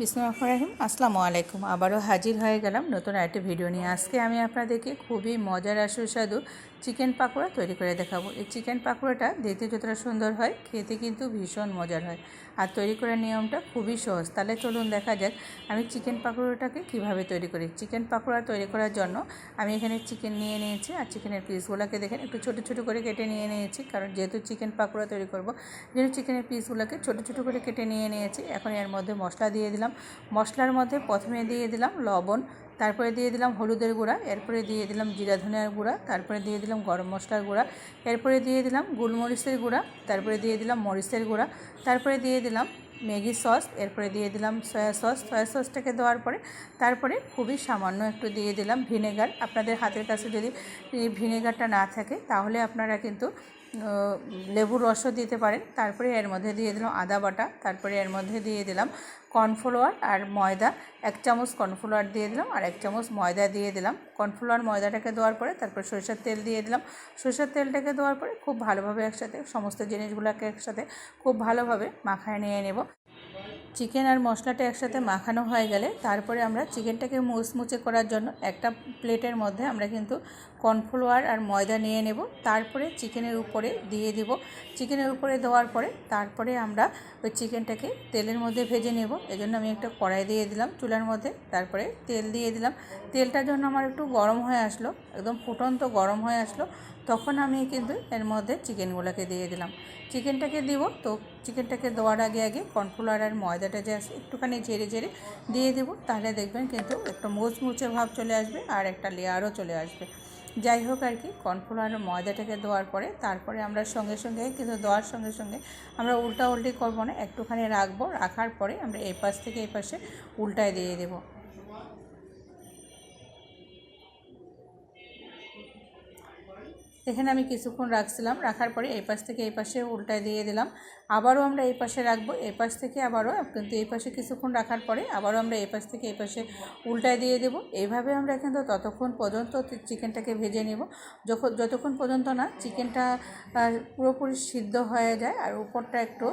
বিসমুল্লাহ রাহিম। আসসালামু আলাইকুম। আবারও হাজির হয়ে গেলাম নতুন আরেকটি ভিডিও নিয়ে। আজকে আমি আপনাদেরকে খুবই মজার আর সুস্বাদু চিকেন পাকোড়া তৈরি করে দেখাবো। এই চিকেন পাকোড়াটা দেখতে যতটা সুন্দর হয়, খেতে কিন্তু ভীষণ মজার হয়। আর তৈরি করার নিয়মটা খুবই সহজ। তাহলে চলুন দেখা যাক আমি চিকেন পাকোড়াটাকে কীভাবে তৈরি করি। চিকেন পাকোড়া তৈরি করার জন্য আমি এখানে চিকেন নিয়ে নিয়েছি আর চিকেনের পিসগুলোকে দেখেন একটু ছোটো ছোটো করে কেটে নিয়ে নিয়েছি। কারণ যেহেতু চিকেন পাকোড়া তৈরি করব, যেহেতু চিকেনের পিসগুলোকে ছোটো ছোটো করে কেটে নিয়ে নিয়েছি, এখন এর মধ্যে মশলা দিয়ে দিলাম। মশলার মধ্যে প্রথমে দিয়ে দিলাম লবণ তারপরে দিয়ে দিলাম হলুদের গুঁড়া, এরপরে দিয়ে দিলাম জিরা ধনিয়ার গুঁড়া, তারপরে দিয়ে দিলাম গরম মশলার গুঁড়া, এরপরে দিয়ে দিলাম গোলমরিচের গুঁড়া, তারপরে দিয়ে দিলাম মরিচের গুঁড়া, তারপরে দিয়ে দিলাম ম্যাগি সস, এরপরে দিয়ে দিলাম সয়া সস, সয়া সসটাকে দেওয়ার পরে তারপরে খুবই সামান্য একটু দিয়ে দিলাম ভিনেগার। আপনাদের হাতের কাছে যদি ভিনেগারটা না থাকে, তাহলে আপনারা কিন্তু লেবুর রসও দিতে পারেন। তারপরে এর মধ্যে দিয়ে দিলাম আদা বাটা, তারপরে এর মধ্যে দিয়ে দিলাম কর্নফ্লোয়ার আর ময়দা। এক চামচ কর্নফ্লাওয়ার দিয়ে দিলাম আর এক চামচ ময়দা দিয়ে দিলাম। কর্নফ্লাওয়ার ময়দাটাকে দেওয়ার পরে তারপর সরষের তেল দিয়ে দিলাম। সরষের তেলটাকে দেওয়ার পরে খুব ভালোভাবে একসাথে সমস্ত জিনিসগুলোকে একসাথে খুব ভালোভাবে মাখায় নিয়ে নেব। চিকেন আর মশলাটা একসাথে মাখানো হয়ে গেলে তারপরে আমরা চিকেনটাকে মুচমুচে করার জন্য একটা প্লেটের মধ্যে আমরা কিন্তু কর্নফ্লাওয়ার আর ময়দা নিয়ে নেব। তারপরে চিকেনের উপরে দিয়ে দিব। চিকেনের উপরে দেওয়ার পরে তারপরে আমরা ওই চিকেনটাকে তেলের মধ্যে ভেজে নেব। এজন্য আমি একটা কড়াই দিয়ে দিলাম চুলার মধ্যে। তারপরে তেল দিয়ে দিলাম। তেলটা যখন আমার একটু গরম হয়ে আসলো, একদম ফুটন্ত গরম হয়ে আসলো। তখন আমি কিন্তু এর মধ্যে চিকেনগুলোকে দিয়ে দিলাম। চিকেনটাকে দিব তো চিকেনটাকে দেওয়ার আগে আগে কর্নফ্লাওয়ার আর ময়দাটা যে একটুখানি ঝেড়ে ঝেড়ে দিয়ে দেবো। তাহলে দেখবেন কিন্তু একটা মুচমুচে ভাব চলে আসবে আর একটা লেয়ারও চলে আসবে। যাই হোক আর কি, কর্নফ্লাওয়ার ময়দাটাকে দেওয়ার পরে তারপরে আমরা সঙ্গে সঙ্গে, কিন্তু দেওয়ার সঙ্গে সঙ্গে আমরা উল্টা উল্টি করব না, একটুখানি রাখব। রাখার পরে আমরা এই পাশ থেকে এই পাশে উল্টায় দিয়ে দেবো। এখানে আমি কিছুক্ষণ রাখছিলাম, রাখার পরে এই পাশ থেকে এই পাশে উল্টায় দিয়ে দিলাম। আবারও আমরা এই পাশে রাখব, এই পাশ থেকে আবারও, কিন্তু এই পাশে কিছুক্ষণ রাখার পরে আবারও আমরা এই পাশ থেকে এই পাশে উল্টায় দিয়ে দেবো। এইভাবে আমরা কিন্তু ততক্ষণ পর্যন্ত চিকেনটাকে ভেজে নেব। যখন যতক্ষণ পর্যন্ত না, চিকেনটা পুরোপুরি সিদ্ধ হয়ে যায় আর উপরটা একটু